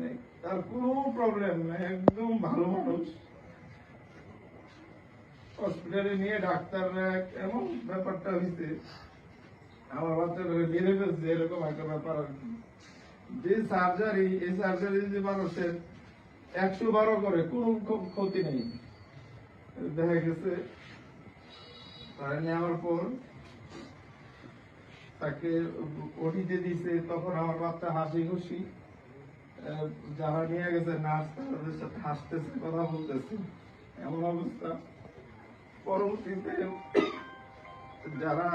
মানে তার প্রবলেম নাই, একদম ভালো মানুষ। হসপিটালে নিয়ে ডাক্তাররা এমন ব্যাপারটা হয়েছে আমার বাচ্চাটা ফেলছে, এরকম একটা ব্যাপার আর কি। যে সার্জারি এই সার্জারি যে মানুষের একশো বারো করে, কোনো ক্ষতি নেই। দেখা গেছে নেওয়ার পর তাকে ওটিতে দিছে, তখন আমার বাচ্চা হাসি খুশি। যারা নিয়ে গেছে, নার্স তাদের সাথে হাসতেছে, কথা বলতেছে। এমন অবস্থা। পরবর্তীতে যারা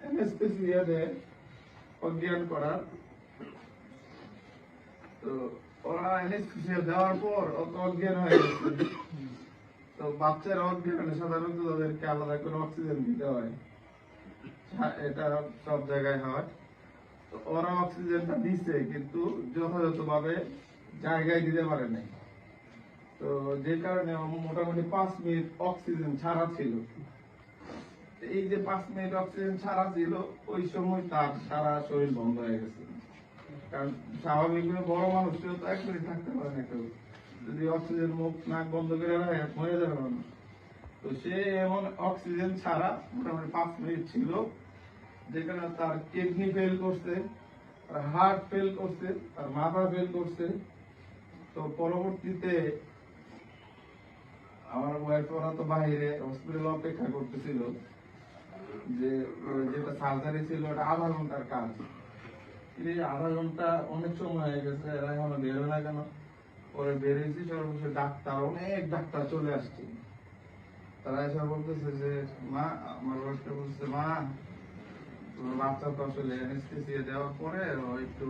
অ্যানেস্থেসিয়া দেয় অজ্ঞান করার। তো ওরা অ্যানেস্থেসিয়া দেওয়ার পর অত অজ্ঞান হয়ে গেছে। তো বাচ্চারা অজ্ঞানে সাধারণত তাদেরকে আলাদা করে অক্সিজেন দিতে হয়। এটা সব জায়গায় হয়। ওরা অক্সিজেনটা দিচ্ছে কিন্তু যথাযথভাবে জায়গায় দিতে পারে নাই। তো যে কারণে মোটামুটি পাঁচ মিনিট অক্সিজেন ছাড়া ছিল। এই যে পাঁচ মিনিট অক্সিজেন ছাড়া ছিল, ওই সময় তার সারা শরীর বন্ধ হয়ে গেছে। কারণ স্বাভাবিকভাবে বড় মানুষকেও তো এক মিনিট থাকতে পারে না কেউ। যদি অক্সিজেন মুখ নাক বন্ধ করে রাখে, মরে যাবে মানুষ। তো সে এমন অক্সিজেন ছাড়া মোটামুটি পাঁচ মিনিট ছিল। যেখানে তার কিডনি ফেল করছে, তার হার্ট ফেল করছে, তার মাথা ফেল করছে। তো পরবর্তীতে আমার ওয়াইফ ওরা তো বাইরে হসপিটালে অপেক্ষা করতেছিল যে যেটা সার্জারি ছিল, ওটা আধা ঘণ্টার কাজ। এই আধা ঘণ্টা অনেক সময় হয়ে গেছে এরা এখনও বেরোয় না কেন? পরে বেরিয়েছি সর্বশেষ ডাক্তার, অনেক ডাক্তার চলে আসছে। তারা এসে বলতেছে যে, মা, আমার বলছে মা তো আসলে অ্যানেস্থেসিয়া দেওয়ার পরে একটু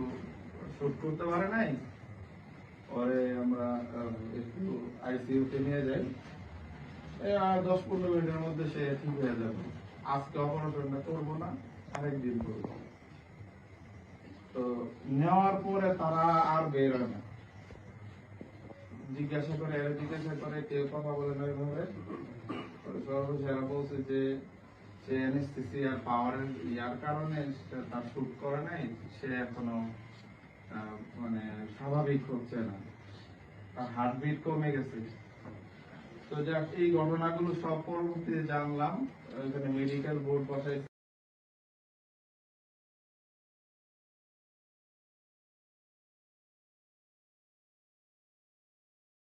শুট করতে পারে নাই। পরে আমরা একটু আইসিইউ তে নিয়ে যাই। আর দশ পনেরো মিনিটের মধ্যে সে ঠিক হয়ে যাবে। আজকে অপারেশনটা করব না, আরেকদিন করব। তো নেওয়ার পরে তারা আর বের হয় না। জিজ্ঞাসা করে জিজ্ঞাসা করে, কেউ কথা বলে না পরে সর্বশেষ এরা বলছে যে সে অ্যানেস্থেসিয়ার পাওয়ারের ইয়ার কারণে তার শুট করে নাই, সে এখনও মানে স্বাভাবিক হচ্ছে না। তার হার্টবিট কমে গেছে। তো যাক, এই ঘটনাগুলো সব পরবর্তীতে জানলাম। এখানে মেডিকেল বোর্ড বসাই